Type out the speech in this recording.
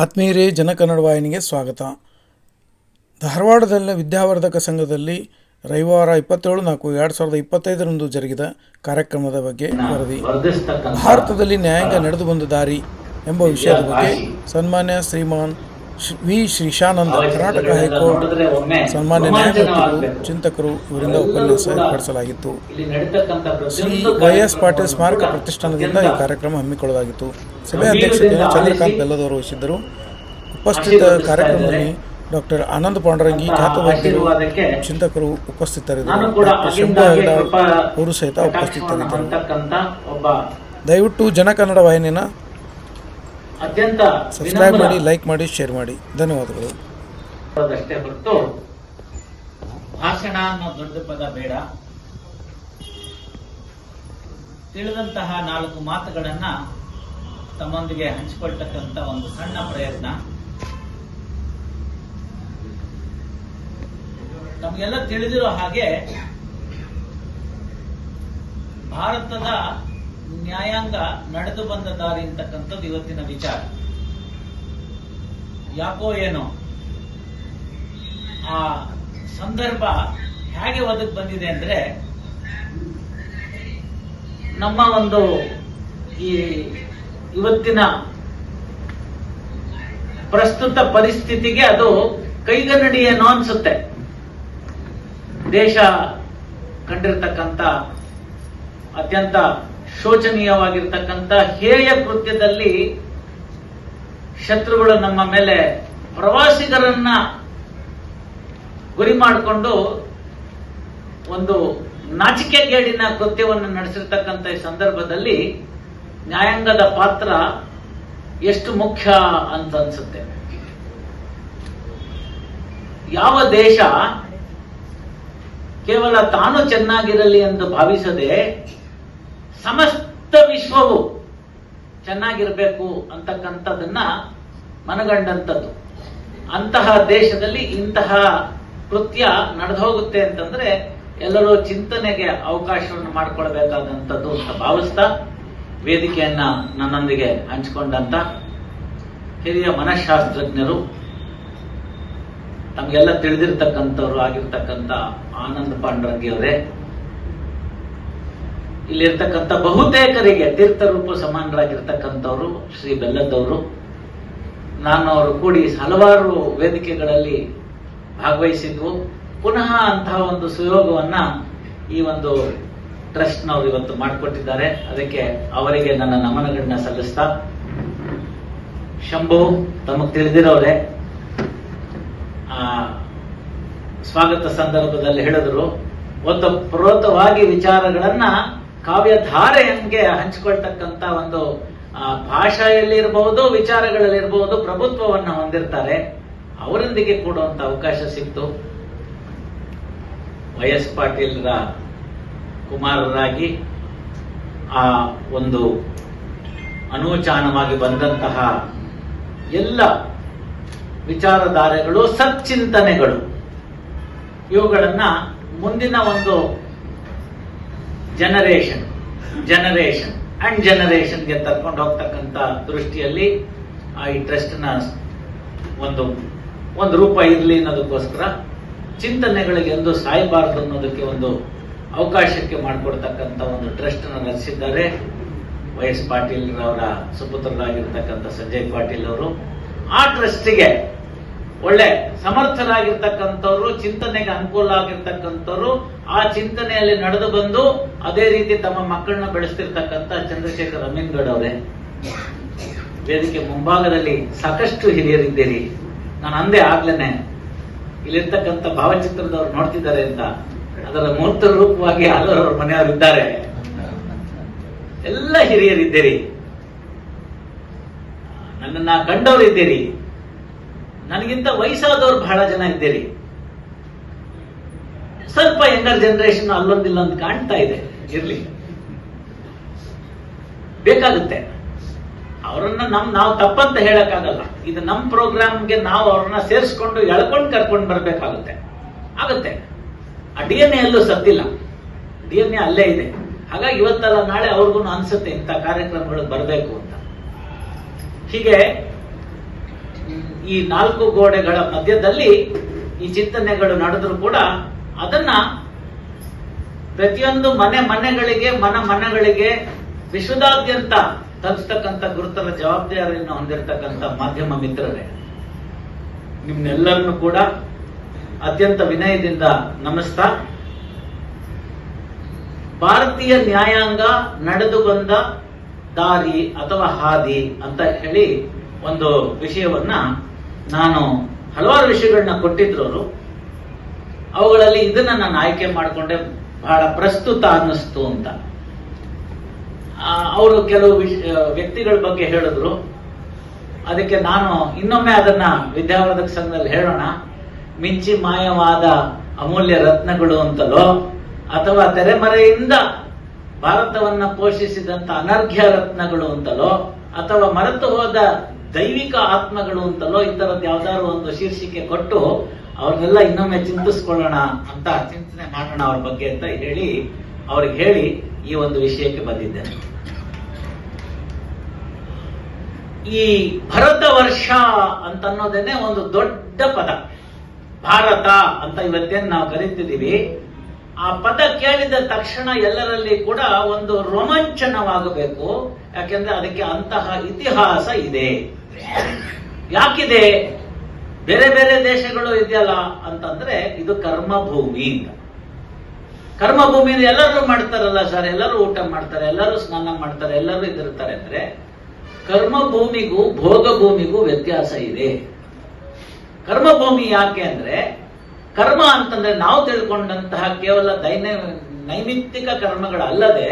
ಆತ್ಮೀಯರೇ ಜನಕನ್ನಡ ವಾಹಿನಿಗೆ ಸ್ವಾಗತ. ಧಾರವಾಡದಲ್ಲಿನ ವಿದ್ಯಾವರ್ಧಕ ಸಂಘದಲ್ಲಿ ರವಿವಾರ ಇಪ್ಪತ್ತೇಳು ನಾಲ್ಕು ಎರಡು ಸಾವಿರದ ಇಪ್ಪತ್ತೈದರಂದು ಜರುಗಿದ ಕಾರ್ಯಕ್ರಮದ ಬಗ್ಗೆ ವರದಿ. ಭಾರತದಲ್ಲಿ ನ್ಯಾಯಾಂಗ ನಡೆದು ಬಂದ ದಾರಿ ಎಂಬ ವಿಷಯದ ಬಗ್ಗೆ ಸನ್ಮಾನ್ಯ Shriman Shri- V Srishananda Karnataka high court ಸನ್ಮಾನ್ಯ ನ್ಯಾಯಮೂರ್ತಿಗಳು, ಚಿಂತಕರು ಇವರಿಂದ ಉಪನ್ಯಾಸ ಏರ್ಪಡಿಸಲಾಗಿತ್ತು. ಶ್ರೀ ವೈ ಎಸ್ ಪಾಟೀಲ್ ಸ್ಮಾರಕ ಪ್ರತಿಷ್ಠಾನದಿಂದ ಈ ಕಾರ್ಯಕ್ರಮ ಹಮ್ಮಿಕೊಳ್ಳಲಾಗಿತ್ತು. ಸಭೆ ಅಧ್ಯಕ್ಷತೆಯನ್ನು ಚಂದ್ರಕಾಂತ್ ಬೆಲ್ಲದವರು ವಹಿಸಿದ್ದರು ಉಪಸ್ಥಿತ ಕಾರ್ಯಕ್ರಮದಲ್ಲಿ ಡಾಕ್ಟರ್ ಆನಂದ್ ಪಾಂಡರಂಗಿ ಖ್ಯಾತ ವೈದ್ಯರು ಚಿಂತಕರು ಉಪಸ್ಥಿತರಿದ್ದರು. ಡಾಕ್ಟರ್ ಶಂಭು ಅವರು ಸಹಿತ ಉಪಸ್ಥಿತರಿದ್ದರು. ದಯವಿಟ್ಟು ಜನಕನ್ನಡ ವಾಹಿನಿನ ಅತ್ಯಂತ ಸಬ್ಸ್ಕ್ರೈಬ್ ಮಾಡಿ ಲೈಕ್ ಮಾಡಿ ಶೇರ್ ಮಾಡಿ. ಧನ್ಯವಾದಗಳು. ಅಷ್ಟೇ ಹೊರತು ಭಾಷಣ ಅನ್ನೋ ದೊಡ್ಡ ಪದ ಬೇಡ. ತಿಳಿದಂತಹ ನಾಲ್ಕು ಮಾತುಗಳನ್ನ ತಮ್ಮೊಂದಿಗೆ ಹಂಚಿಕೊಳ್ತಕ್ಕಂಥ ಒಂದು ಸಣ್ಣ ಪ್ರಯತ್ನ. ನಮಗೆಲ್ಲ ತಿಳಿದಿರೋ ಹಾಗೆ ಭಾರತದ ನ್ಯಾಯಾಂಗ ನಡೆದು ಬಂದ ದಾರಿ ಅಂತಕ್ಕಂಥದ್ದು ಇವತ್ತಿನ ವಿಚಾರ. ಯಾಕೋ ಏನೋ? ಆ ಸಂದರ್ಭ ಹೇಗೆ ಒದಗಿ ಬಂದಿದೆ ಅಂದ್ರೆ, ನಮ್ಮ ಒಂದು ಈ ಇವತ್ತಿನ ಪ್ರಸ್ತುತ ಪರಿಸ್ಥಿತಿಗೆ ಅದು ಕೈಗನ್ನಡಿ ಏನೋ ಅನ್ಸುತ್ತೆ. ದೇಶ ಕಂಡಿರ್ತಕ್ಕಂಥ ಅತ್ಯಂತ ಶೋಚನೀಯವಾಗಿರ್ತಕ್ಕಂಥ ಹೇಯ ಕೃತ್ಯದಲ್ಲಿ ಶತ್ರುಗಳು ನಮ್ಮ ಮೇಲೆ ಪ್ರವಾಸಿಗರನ್ನ ಗುರಿ ಮಾಡಿಕೊಂಡು ಒಂದು ನಾಚಿಕೆಗೇಡಿನ ಕೃತ್ಯವನ್ನು ನಡೆಸಿರ್ತಕ್ಕಂಥ ಈ ಸಂದರ್ಭದಲ್ಲಿ ನ್ಯಾಯಾಂಗದ ಪಾತ್ರ ಎಷ್ಟು ಮುಖ್ಯ ಅಂತ ಅನ್ಸುತ್ತೆ. ಯಾವ ದೇಶ ಕೇವಲ ತಾನು ಚೆನ್ನಾಗಿರಲಿ ಎಂದು ಭಾವಿಸದೆ ಸಮಸ್ತ ವಿಶ್ವವು ಚೆನ್ನಾಗಿರಬೇಕು ಅಂತಕ್ಕಂಥದ್ದನ್ನ ಮನಗಂಡಂಥದ್ದು. ಅಂತಹ ದೇಶದಲ್ಲಿ ಇಂತಹ ಕೃತ್ಯ ನಡೆದು ಹೋಗುತ್ತೆ ಅಂತಂದ್ರೆ ಎಲ್ಲರೂ ಚಿಂತನೆಗೆ ಅವಕಾಶವನ್ನು ಮಾಡಿಕೊಳ್ಬೇಕಾದಂಥದ್ದು ಅಂತ ಭಾವಿಸ್ತಾ ವೇದಿಕೆಯನ್ನ ನನ್ನೊಂದಿಗೆ ಹಂಚಿಕೊಂಡಂತ ಹಿರಿಯ ಮನಃಶಾಸ್ತ್ರಜ್ಞರು, ತಮಗೆಲ್ಲ ತಿಳಿದಿರ್ತಕ್ಕಂಥವ್ರು ಆಗಿರ್ತಕ್ಕಂಥ ಆನಂದ್ ಪಾಂಡ್ರಂಗಿ ಅವರೇ ಇಲ್ಲಿರ್ತಕ್ಕಂಥ ಬಹುತೇಕರಿಗೆ ತೀರ್ಥರೂಪ ಸಮಾನರಾಗಿರ್ತಕ್ಕಂಥವ್ರು ಶ್ರೀ ಬೆಲ್ಲದವರು, ನಾನು ಅವರು ಕೂಡಿ ಹಲವಾರು ವೇದಿಕೆಗಳಲ್ಲಿ ಭಾಗವಹಿಸಿದ್ವು ಪುನಃ ಅಂತಹ ಒಂದು ಸುಯೋಗವನ್ನ ಈ ಒಂದು ಟ್ರಸ್ಟ್ನವರು ಇವತ್ತು ಮಾಡಿಕೊಟ್ಟಿದ್ದಾರೆ. ಅದಕ್ಕೆ ಅವರಿಗೆ ನನ್ನ ನಮನಗಳನ್ನ ಸಲ್ಲಿಸ್ತಾ. ಶಂಭು, ತಮಗೆ ತಿಳಿದಿರೋರೆ. ಆ, ಸ್ವಾಗತ ಸಂದರ್ಭದಲ್ಲಿ ಹೇಳಿದ್ರು. ಓತಪ್ರೋತವಾಗಿ ವಿಚಾರಗಳನ್ನ ಕಾವ್ಯಧಾರೆಯಂಗೆ ಹಂಚಿಕೊಳ್ತಕ್ಕಂಥ ಒಂದು ಆ, ವಿಚಾರಗಳಲ್ಲಿ ಇರಬಹುದು ಪ್ರಭುತ್ವವನ್ನು ಹೊಂದಿರ್ತಾರೆ. ಅವರೊಂದಿಗೆ ಕೊಡುವಂತ ಅವಕಾಶ ಸಿಕ್ತು. ವೈ ಎಸ್ ಪಾಟೀಲ್ರ ಕುಮಾರರಾಗಿ ಆ ಒಂದು ಅನೂಚಾನವಾಗಿ ಬಂದಂತಹ ಎಲ್ಲ ವಿಚಾರಧಾರೆಗಳು ಸಚ್ಚಿಂತನೆಗಳು ಇವುಗಳನ್ನ ಮುಂದಿನ ಒಂದು ಜನರೇಷನ್ ಜನರೇಷನ್ ಅಂಡ್ ಜನರೇಷನ್ಗೆ ತರ್ಕೊಂಡು ಹೋಗ್ತಕ್ಕಂಥ ದೃಷ್ಟಿಯಲ್ಲಿ ಆ ಈ ಟ್ರಸ್ಟ್ನ ಒಂದು ಒಂದು ರೂಪ ಇರಲಿ ಅನ್ನೋದಕ್ಕೋಸ್ಕರ ಚಿಂತನೆಗಳಿಗೆ ಎಂದು ಸಾಯಬಾರದು ಅನ್ನೋದಕ್ಕೆ ಒಂದು ಅವಕಾಶಕ್ಕೆ ಮಾಡಿಕೊಡ್ತಕ್ಕಂಥ ಒಂದು ಟ್ರಸ್ಟ್ ಅನ್ನು ರಚಿಸಿದ್ದಾರೆ. ವೈ ಎಸ್ ಪಾಟೀಲ್ ಅವರ ಸುಪುತ್ರರಾಗಿರ್ತಕ್ಕಂಥ ಸಂಜಯ್ ಪಾಟೀಲ್ ಅವರು. ಆ ಟ್ರಸ್ಟಿಗೆ ಒಳ್ಳೆ ಸಮರ್ಥರಾಗಿರ್ತಕ್ಕಂಥವ್ರು, ಚಿಂತನೆಗೆ ಅನುಕೂಲ ಆಗಿರ್ತಕ್ಕಂಥವ್ರು, ಆ ಚಿಂತನೆಯಲ್ಲಿ ನಡೆದು ಬಂದು ಅದೇ ರೀತಿ ತಮ್ಮ ಮಕ್ಕಳನ್ನ ಬೆಳೆಸ್ತಿರ್ತಕ್ಕಂಥ ಚಂದ್ರಶೇಖರ್ ಅಮೀನ್ಗಡ್ ಅವರೇ. ವೇದಿಕೆ ಮುಂಭಾಗದಲ್ಲಿ ಸಾಕಷ್ಟು ಹಿರಿಯರಿದ್ದೀರಿ. ನಾನು ಅಂದೇ ಆಗ್ಲೇನೆ, ಇಲ್ಲಿರ್ತಕ್ಕಂಥ ಭಾವಚಿತ್ರದವ್ರು ನೋಡ್ತಿದ್ದಾರೆ ಅಂತ. ಅದರ ಮೂರ್ತ ರೂಪವಾಗಿ ಹಲವರು ಮನೆಯವರಿದ್ದಾರೆ ಎಲ್ಲ ಹಿರಿಯರಿದ್ದೀರಿ. ನನ್ನನ್ನ ಕಂಡವರು ಇದ್ದೀರಿ ನನಗಿಂತ ವಯಸ್ಸಾದವ್ರು ಬಹಳ ಜನ ಇದ್ದೀರಿ. ಸ್ವಲ್ಪ ಯಂಗರ್ ಜನರೇಷನ್ ಅಲ್ಲೊಂದಿಲ್ಲ ಅಂತ ಕಾಣ್ತಾ ಇದೆ, ಇರ್ಲಿ. ಬೇಕಾಗುತ್ತೆ. ಅವರನ್ನ ನಮ್ ನಾವು ತಪ್ಪಂತ ಹೇಳಕ್ಕಾಗಲ್ಲ. ಇದು ನಮ್ಮ ಪ್ರೋಗ್ರಾಮ್ಗೆ ನಾವು ಅವ್ರನ್ನ ಸೇರಿಸ್ಕೊಂಡು ಎಳ್ಕೊಂಡು ಕರ್ಕೊಂಡು ಬರಬೇಕಾಗುತ್ತೆ. ಆಗುತ್ತೆ. ಆ ಡಿ ಎನ್ ಎಲ್ಲೂ ಸತ್ತಿಲ್ಲ ಡಿ ಎನ್ ಎ ಅಲ್ಲೇ ಇದೆ. ಹಾಗಾಗಿ ಇವತ್ತಲ್ಲ ನಾಳೆ ಅವ್ರಿಗೂ ಅನ್ಸುತ್ತೆ ಇಂಥ ಕಾರ್ಯಕ್ರಮಗಳು ಬರಬೇಕು ಅಂತ. ಹೀಗೆ ಈ ನಾಲ್ಕು ಗೋಡೆಗಳ ಮಧ್ಯದಲ್ಲಿ ಈ ಚಿಂತನೆಗಳು ನಡೆದ್ರು ಕೂಡ ಅದನ್ನ ಪ್ರತಿಯೊಂದು ಮನೆ ಮನೆಗಳಿಗೆ, ಮನ ಮನಗಳಿಗೆ ವಿಶ್ವದಾದ್ಯಂತ ತಲುಪಿಸ್ತಕ್ಕಂಥ ಗುರುತರ ಜವಾಬ್ದಾರಿಯನ್ನು ಹೊಂದಿರತಕ್ಕಂಥ ಮಾಧ್ಯಮ ಮಿತ್ರರೇ, ನಿಮ್ನೆಲ್ಲರನ್ನು ಕೂಡ ಅತ್ಯಂತ ವಿನಯದಿಂದ ನಮಸ್ತಾ. ಭಾರತೀಯ ನ್ಯಾಯಾಂಗ ನಡೆದು ಬಂದ ದಾರಿ ಅಥವಾ ಹಾದಿ ಅಂತ ಹೇಳಿ ಒಂದು ವಿಷಯವನ್ನ ನಾನು ಹಲವಾರು ವಿಷಯಗಳನ್ನ ಕೊಟ್ಟಿದ್ರು ಅವರು ಅವುಗಳಲ್ಲಿ ಇದನ್ನ ನಾನು ಆಯ್ಕೆ ಮಾಡಿಕೊಂಡೆ, ಬಹಳ ಪ್ರಸ್ತುತ ಅನ್ನಿಸ್ತು ಅಂತ. ಅವರು ಕೆಲವು ವ್ಯಕ್ತಿಗಳ ಬಗ್ಗೆ ಹೇಳಿದ್ರು. ಅದಕ್ಕೆ ನಾನು ಇನ್ನೊಮ್ಮೆ ಅದನ್ನ ವಿದ್ಯಾವರ್ಧಕ ಸಂಘದಲ್ಲಿ ಹೇಳೋಣ. ಮಿಂಚಿ ಮಾಯವಾದ ಅಮೂಲ್ಯ ರತ್ನಗಳು ಅಂತಲೋ, ಅಥವಾ ತೆರೆಮರೆಯಿಂದ ಭಾರತವನ್ನ ಪೋಷಿಸಿದಂತ ಅನರ್ಘ್ಯ ರತ್ನಗಳು ಅಂತಲೋ, ಅಥವಾ ಮರೆತು ಹೋದ ದೈವಿಕ ಆತ್ಮಗಳು ಅಂತಲೋ ಈ ತರದ್ ಯಾವ್ದಾದ್ರು ಒಂದು ಶೀರ್ಷಿಕೆ ಕೊಟ್ಟು ಅವ್ರನ್ನೆಲ್ಲ ಇನ್ನೊಮ್ಮೆ ಚಿಂತಿಸ್ಕೊಳ್ಳೋಣ ಅಂತ ಚಿಂತನೆ ಮಾಡೋಣ ಅವ್ರ ಬಗ್ಗೆ ಅಂತ ಹೇಳಿ ಅವ್ರಿಗೆ ಹೇಳಿ ಈ ಒಂದು ವಿಷಯಕ್ಕೆ ಬಂದಿದ್ದೇನೆ. ಈ ಭರತ ವರ್ಷ ಅಂತ ಅನ್ನೋದೇನೆ ಒಂದು ದೊಡ್ಡ ಪದ. ಭಾರತ ಅಂತ ಇವತ್ತೇನು ನಾವು ಕರಿತಿದ್ದೀವಿ. ಆ ಪದ ಕೇಳಿದ ತಕ್ಷಣ ಎಲ್ಲರಲ್ಲಿ ಕೂಡ ಒಂದು ರೋಮಾಂಚನವಾಗಬೇಕು. ಯಾಕೆಂದ್ರೆ ಅದಕ್ಕೆ ಅಂತಹ ಇತಿಹಾಸ ಇದೆ. ಯಾಕಿದೆ? ಬೇರೆ ಬೇರೆ ದೇಶಗಳು ಇದೆಯಲ್ಲ ಅಂತಂದ್ರೆ ಇದು ಕರ್ಮಭೂಮಿ ಅಂತ. ಕರ್ಮಭೂಮಿ ಎಲ್ಲರೂ ಮಾಡ್ತಾರಲ್ಲ ಸರ್, ಎಲ್ಲರೂ ಊಟ ಮಾಡ್ತಾರೆ, ಎಲ್ಲರೂ ಸ್ನಾನ ಮಾಡ್ತಾರೆ, ಎಲ್ಲರೂ ಇದಿರ್ತಾರೆ ಅಂದ್ರೆ ಕರ್ಮಭೂಮಿಗೂ ಭೋಗ ಭೂಮಿಗೂ ವ್ಯತ್ಯಾಸ ಇದೆ. ಕರ್ಮಭೂಮಿ ಯಾಕೆ ಅಂದ್ರೆ ಕರ್ಮ ಅಂತಂದ್ರೆ ನಾವು ತಿಳ್ಕೊಂಡಂತಹ ಕೇವಲ ದೈನ ನೈಮಿತ್ತಿಕ ಕರ್ಮಗಳಲ್ಲದೆ